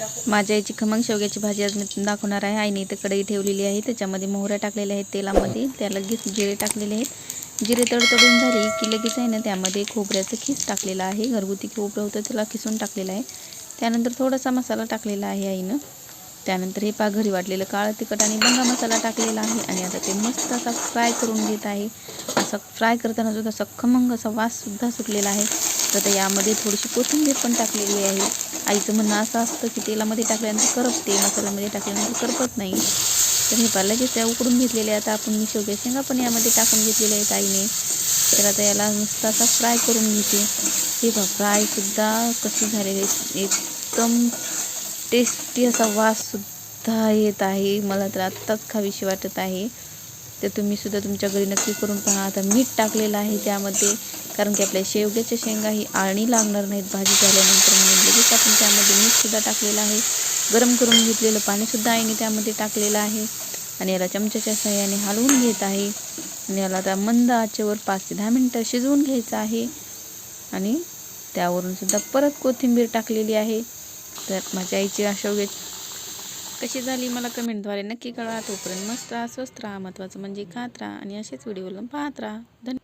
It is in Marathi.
माझ्या आईची खमंग शेवग्याची भाजी आज मी दाखवणार आहे. आईने इथं कढई ठेवलेली आहे. त्याच्यामध्ये मोहऱ्या टाकलेल्या आहेत तेलामध्ये. त्या लगेच जिरे टाकलेले आहेत. जिरे तडतडून झाली की लगेच आहे ना त्यामध्ये खोबऱ्याचं खीस टाकलेलं आहे. घरगुती खोबरं होतं त्याला खिसून टाकलेलं आहे. त्यानंतर थोडासा मसाला टाकलेला आहे आईनं. त्यानंतर हे पा घरी वाटलेलं काळं तिखट आणि बंगा मसाला टाकलेला आहे. आणि आता ते मस्त असा फ्राय करून घेत आहे. असं फ्राय करताना सुद्धा असा खमंग असा वाससुद्धा सुटलेला आहे. तर आता यामध्ये थोडीशी कोथिंबीर पण टाकलेली आहे. आईचं म्हणणं असं असतं की तेलामध्ये टाकल्यानंतर करपते मसाल्यामध्ये टाकल्यानंतर करपत नाही. तर हे पा लगेच त्या उकडून घेतलेले आता आपण मी शेवग्या शेंगा पण यामध्ये टाकून घेतलेले आहेत आईने. तर आता याला नुसता असा फ्राय करून घेते. हे बघ फ्रायसुद्धा कसे झालेले एकदम टेस्टी असा वाससुद्धा येत आहे. मला तर आत्ताच खावीशी वाटत आहे. तर तुम्हीसुद्धा तुमच्या घरी नक्की करून पहा. आता मीठ टाकलेलं आहे त्यामध्ये. कारण की आपल्या शेवग्याच्या शेंगा ही आळणी लागणार नाहीत. भाजी झाल्यानंतर म्हणून लगेच आपण त्यामध्ये मीठसुद्धा टाकलेलं आहे. गरम करून घेतलेलं पाणीसुद्धा आईने त्यामध्ये टाकलेलं आहे. आणि याला चमच्याच्या सहाय्याने हलवून घेत आहे. आणि याला आता मंद आचेवर पाच ते दहा मिनटं शिजवून घ्यायचं आहे. आणि त्यावरून सुद्धा परत कोथिंबीर टाकलेली आहे. तर माझ्या आईची शेवगे कशी झाली मला कमेंटद्वारे नक्की कळवा. तोपर्यंत मस्त राहा स्वस्त राहा. महत्त्वाचं म्हणजे खात राहा आणि असेच व्हिडिओला पाहत राहा. धन्यवाद.